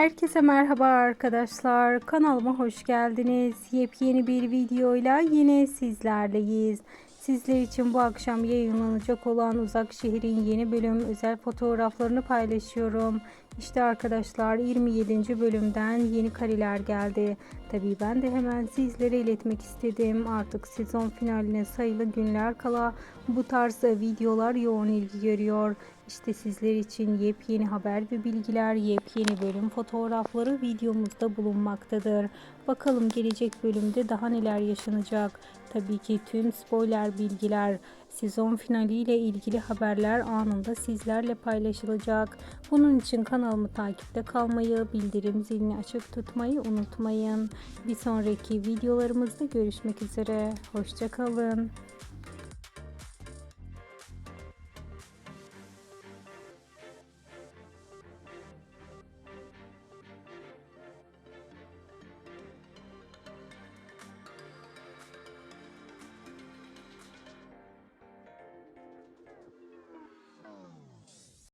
Herkese merhaba arkadaşlar. Kanalıma hoş geldiniz. Yepyeni bir videoyla yine sizlerleyiz. Sizler için bu akşam yayınlanacak olan Uzak Şehir'in yeni bölüm özel fotoğraflarını paylaşıyorum. İşte arkadaşlar 27. bölümden yeni kareler geldi. Tabii ben de hemen sizlere iletmek istedim. Artık sezon finaline sayılı günler kala bu tarz videolar yoğun ilgi görüyor. İşte sizler için yepyeni haber ve bilgiler, yepyeni bölüm fotoğrafları videomuzda bulunmaktadır. Bakalım gelecek bölümde daha neler yaşanacak. Tabii ki tüm spoiler bilgiler, sezon finaliyle ilgili haberler anında sizlerle paylaşılacak. Bunun için kanalımı takipte kalmayı, bildirim zilini açık tutmayı unutmayın. Bir sonraki videolarımızda görüşmek üzere. Hoşçakalın.